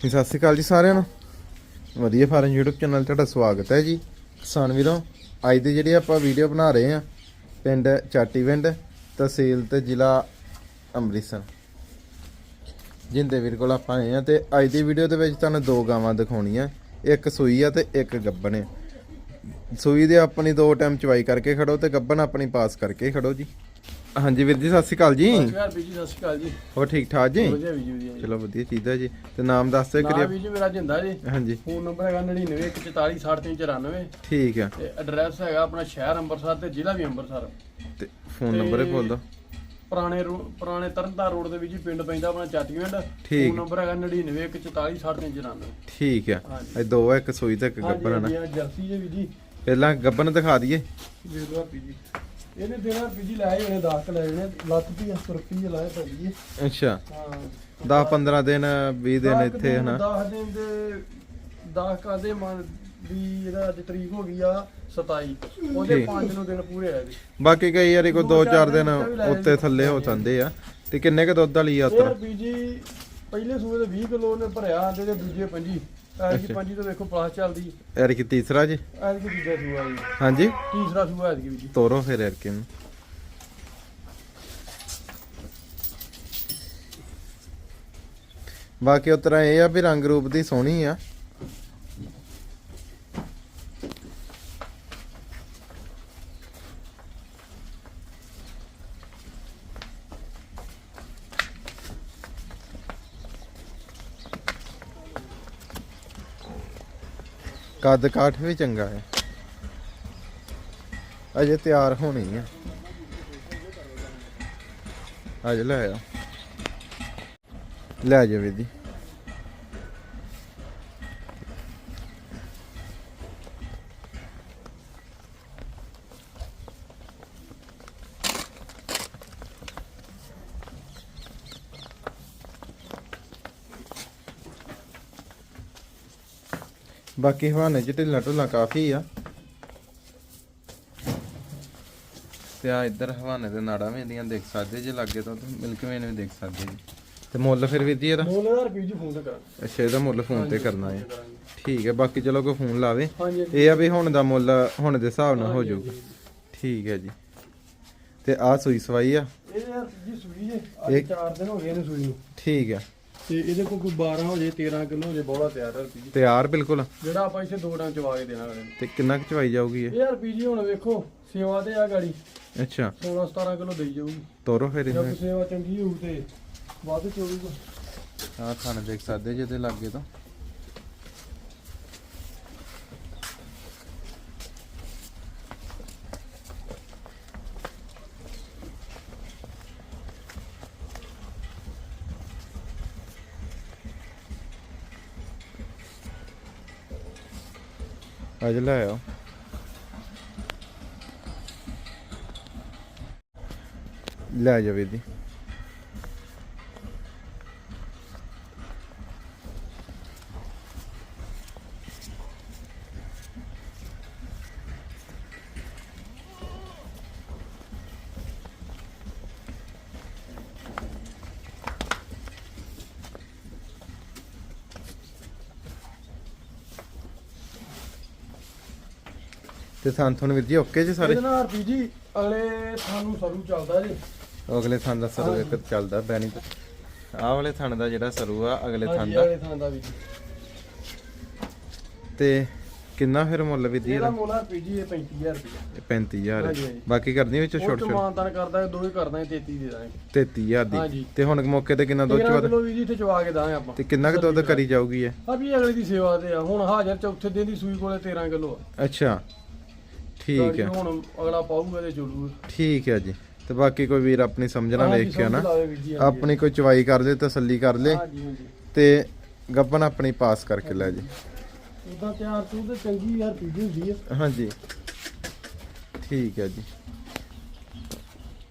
ਜੀ, ਸਤਿ ਸ਼੍ਰੀ ਅਕਾਲ ਜੀ ਸਾਰਿਆਂ ਨੂੰ। ਵਧੀਆ ਫਾਰਮ YouTube ਚੈਨਲ ਤੁਹਾਡਾ ਸਵਾਗਤ ਹੈ ਜੀ। ਕਿਸਾਨ ਵੀਰੋ ਅੱਜ ਦੀ ਜਿਹੜੀ ਆਪਾਂ ਵੀਡੀਓ ਬਣਾ ਰਹੇ ਆ ਪਿੰਡ ਚਾਟੀਵਿੰਡ ਤਹਿਸੀਲ ਤੇ ਜ਼ਿਲ੍ਹਾ ਅੰਮ੍ਰਿਤਸਰ। ਜਿੰਦੇ ਵੀਰ ਕੋਲ ਆਪਾਂ ਆਏ ਆ ਤੇ ਅੱਜ ਦੀ ਵੀਡੀਓ ਦੇ ਵਿੱਚ ਤੁਹਾਨੂੰ ਦੋ ਗਾਵਾਂ ਦਿਖਾਉਣੀਆਂ ਇੱਕ ਸੂਈ ਆ ਤੇ ਇੱਕ ਗੱਬਣ ਹੈ ਸੂਈ ਦੇ ਆਪਣੀ ਦੋ ਟਾਈਮ ਚਵਾਈ ਕਰਕੇ ਖੜੋ ਤੇ ਗੱਬਣ ਆਪਣੀ ਪਾਸ ਕਰਕੇ ਖੜੋ ਜੀ। ਹਾਂਜੀ ਵੀਰ ਜੀ ਸਤਿ ਸ਼੍ਰੀ ਅਕਾਲ ਜੀ। ਸਤਿ ਸ਼੍ਰੀ ਅਕਾਲ ਜੀ ਹੋਰ ਠੀਕ ਠਾਕ ਜੀ? ਵਧੀਆ ਬੀਜੀ ਵਧੀਆ ਜੀ। ਚਲੋ ਵਧੀਆ ਚੀਜ਼ ਹੈ ਜੀ। ਤੇ ਨਾਮ ਦੱਸ ਦਿਓ ਨਾ ਕਰੀਏ ਬੀਜੀ ਮੇਰਾ ਜਿੰਦਾ ਜੀ। ਹਾਂਜੀ। ਫੋਨ ਨੰਬਰ ਹੈਗਾ 9914460394 ਠੀਕ ਆ। ਤੇ ਐਡਰੈਸ ਹੈਗਾ ਆਪਣਾ ਸ਼ਹਿਰ ਅੰਮ੍ਰਿਤਸਰ ਤੇ ਜ਼ਿਲ੍ਹਾ ਵੀ ਅੰਮ੍ਰਿਤਸਰ। ਤੇ ਫੋਨ ਨੰਬਰ ਹੀ ਬੋਲ ਦੋ ਪੁਰਾਣੇ ਰੋ- ਪੁਰਾਣੇ ਤਰਨਤਾਰ ਰੋਡ ਦੇ ਵਿੱਚ ਹੀ ਪਿੰਡ ਪੈਂਦਾ ਆਪਣਾ ਚਾਟੀਵਿੰਡ ਠੀਕ। ਫੋਨ ਨੰਬਰ ਹੈਗਾ 9914460394 ਠੀਕ ਆ। ਇਹ ਦੋ ਆ ਇੱਕ ਸੂਈ ਤੇ ਇੱਕ ਗੱਬਣ ਆ ਨਾ। ਹਾਂਜੀ ਜਰਸੀ ਜੇ। ਬੀਜੀ ਪਹਿਲਾਂ ਗੱਬਣ ਦਿਖਾ ਦਈਏ। ਦੇ ਦੋ ਬੀਜੀ ਇਹਨੇ ਦੇਣਾ ਬੀਜੀ ਲਾਏ ਹੋਣੇ 10 ਲੈ ਜਾਣੇ ਲੱਤ ਵੀ 100 ਰੁਪਏ ਲਾਏ ਪਈ ਅੱਛਾ। ਹਾਂ। 10 15 ਦਿਨ 20 ਦਿਨ ਇੱਥੇ ਹਨਾ? 10 ਦਿਨ ਦੇ 10 ਕਾਦੇ ਮਨ ਵੀ ਇਹਦਾ ਅੱਜ ਤਰੀਕ ਹੋ ਗਈ ਆ 27 ਉਹਦੇ ਠੀਕ। 5 ਨੂੰ ਦਿਨ ਪੂਰੇ ਜੀ। ਬਾਕੀ ਕਈ ਵਾਰੀ ਕੋਈ ਦੋ 2-4 ਚਾਰ ਦਿਨ ਉੱਤੇ ਥੱਲੇ ਹੋ ਜਾਂਦੇ ਆ। ਤੇ ਕਿੰਨੇ ਕ ਦੁੱਧ ਵਾਲੀ ਆ ਇਹ ਉਤਰ ਬੀਜੀ ਪਹਿਲੇ ਸੂਏ ਦੇ 20 ਕਿਲੋ ਨੇ ਭਰਿਆ ਤੇ ਇਹਦੇ ਦੂਜੇ 25 ਐਤਕੀ ਅੱਛਾ। 25 ਤੋਂ ਵੇਖੋ ਪਲਾਸ ਚੱਲਦੀ। ਯਾਰ ਕਿ ਤੀਸਰਾ ਜੀ? ਐਤਕੀ ਦੂਜਾ ਸੂਆ ਜੀ। ਹਾਂਜੀ। ਤੀਸਰਾ ਸੂਆ ਐਤਕੀ ਬੀਜੀ ਤੋਰੋ ਫਿਰ ਕਿ ਬਾਕੀ ਉਤਰਾ ਇਹ ਆ ਵੀ ਰੰਗ ਰੂਪ ਦੀ ਸੋਹਣੀ ਆ। ਕੱਦ ਕਾਠ ਵੀ ਚੰਗਾ ਹੈ। ਅਜੇ ਤਿਆਰ ਹੋਣੀ ਆ। ਅਜੇ ਲੈ ਆ। ਲੈ ਜਾ। ਵੀਦੀ ਬਾਕੀ ਹਵਾਨੇ ਚ ਢਿੱਲਾ ਢੁੱਲਾ ਕਾਫੀ ਆ। ਤੇ ਆ ਇੱਧਰ ਹਵਾਨੇ ਦੇ ਨਾੜਾਂ ਵੀ ਇਹਦੀਆਂ ਦੇਖ ਸਕਦੇ ਜੇ ਲੱਗੇ ਤਾਂ ਮਿਲਕ ਵੇਨ ਵੀ ਦੇਖ ਸਕਦੇ ਜੀ। ਤੇ ਮੁੱਲ ਫਿਰ ਵੀਰ ਜੀ ਇਹਦਾ 9000 ਰੁਪਏ ਜੀ ਫੋਨ ਤੇ ਕਰਾਂ ਅੱਛਾ ਇਹਦਾ ਮੁੱਲ ਫੋਨ ਤੇ ਕਰਨਾ ਹੈ। ਠੀਕ ਹੈ ਬਾਕੀ ਚਲੋ ਕੋਈ ਫੋਨ ਲਾਵੇ। ਇਹ ਆ ਵੀ ਹੁਣ ਦਾ ਮੁੱਲ ਹੁਣ ਦੇ ਹਿਸਾਬ ਨਾਲ ਹੋ ਜਾਊਗਾ। ਠੀਕ ਹੈ ਜੀ। ਤੇ ਆ ਸੂਈ ਸਵਾਈ ਆ? ਇਹ ਯਾਰ ਜੀ ਸੂਈ ਜੇ ਅੱਜ 4 ਦਿਨ ਹੋ ਗਏ ਨੇ ਸੂਈ ਨੂੰ। ਠੀਕ ਹੈ। ਤੇ ਇਹਦੇ ਕੋਲ ਕੋਈ 12 ਹੋ ਜੇ 13 ਕਿਲੋ ਹੋ ਜੇ ਬੋਲਾ ਤਿਆਰ ਹੈ ਰੁਪਏ ਤਿਆਰ ਬਿਲਕੁਲ। ਜਿਹੜਾ ਆਪਾਂ ਇੱਥੇ ਦੋ ਡਾਂ ਚਵਾ ਕੇ ਦੇਣਾ ਅਗਲੇ ਨੂੰ। ਤੇ ਕਿੰਨਾ ਕੁ ਚਵਾਈ ਜਾਊਗੀ ਇਹ? ਇਹ ਯਾਰ ਪੀਜੀ ਹੁਣ ਵੇਖੋ ਸੇਵਾ ਤੇ ਆ ਗਾੜੀ। ਅੱਛਾ। 16 17 ਕਿਲੋ ਦੇਈ ਜਾਊਗੀ। ਤੋਰੋ ਫਿਰ ਜੇ ਇਹਨੂੰ। ਕੋਈ ਸੇਵਾ ਚੰਗੀ ਹੋਊ ਤੇ ਵੱਧ ਚੋਊਗਾ। ਆ ਖਾਣੇ ਦੇਖ ਸਕਦੇ ਜਿਹਦੇ ਲੱਗੇ ਤਾਂ। ਅੱਜ ਲੈ ਆਓ ਲੈ ਜਾ ਵੀਰ ਜੀ ਤੇ ਸੰਤੋਨ ਵੀਰ ਜੀ ਓਕੇ ਜੀ ਸਾਰੇ? ਇਹਦੇ ਨਾਲ ਪੀਜੀ ਅਗਲੇ ਸਾਨੂੰ ਸਰੂ ਚੱਲਦਾ ਜੀ। ਅਗਲੇ ਥਾਂ ਦਾ ਸਰੂ ਇੱਕ ਚੱਲਦਾ ਬੈਣੀ ਆਹ ਵਾਲੇ ਥਾਂ ਦਾ ਜਿਹੜਾ ਸਰੂ ਆ ਅਗਲੇ ਥਾਂ ਹਾਂਜੀ ਦਾ। ਅਗਲੇ ਥਾਂ ਦਾ ਵੀ ਜੀ। ਤੇ ਕਿੰਨਾ ਫਿਰ ਮੁੱਲ ਵੀ ਦੀ ਇਹਦਾ ਇਹਦਾ? ਮੁੱਲ ਆ ਪੀਜੀ ਇਹ 35000 ਰੁਪਏ 35000 ਹਾਂਜੀ, ਹਾਂਜੀ। ਬਾਕੀ ਕਰਨੀ ਵਿੱਚ ਛੋਟ ਛੋਟ ਮਾਨਤਾਨ ਕਰਦਾ ਦੋ ਹੀ ਕਰਦਾ 33 ਦੇ ਦਾਂਗੇ। 33000 ਹਾਂਜੀ। ਦੀ। ਤੇ ਹੁਣ ਮੌਕੇ ਤੇ ਕਿੰਨਾ ਦੁੱਧ 13 ਚਵਾ ਕਿਲੋ ਵੀ ਜੀ ਇੱਥੇ ਚਵਾ ਕੇ ਦਾਂਗੇ ਆਪਾਂ। ਤੇ ਕਿੰਨਾ ਕੁ ਦੁੱਧ ਕਰੀ ਜਾਊਗੀ ਇਹ? ਆ ਵੀ ਅਗਲੇ ਦੀ ਸੇਵਾ ਤੇ ਆ। ਹੁਣ ਹਾਜ਼ਰ ਚੌਥੇ ਦਿਨ ਦੀ ਸੂਈ ਕੋਲੇ 13 ਕਿਲੋ ਆ। ਅੱਛਾ। ਠੀਕ ਹੈ। ਹੁਣ ਅਗਲਾ ਪਾਊਗਾ ਤੇ ਚੁਲੂ ਠੀਕ ਹੈ ਜੀ। ਤੇ ਬਾਕੀ ਕੋਈ ਵੀਰ ਆਪਣੀ ਸਮਝਣਾ ਵੇਖ ਕੇ ਨਾ। ਆਪਣੀ ਕੋਈ ਚਵਾਈ ਕਰ ਲੇ ਤਸੱਲੀ ਕਰ ਲੇ। ਤੇ ਗੱਬਨ ਆਪਣੀ ਪਾਸ ਕਰਕੇ ਲੈ ਜੀ। ਉਦਾਂ ਤਿਆਰ ਤੂੰ ਤੇ ਚੰਗੀ ਯਾਰ ਪੀਜੀ ਹੁੰਦੀ ਆ। ਹਾਂਜੀ ਠੀਕ ਹੈ ਜੀ।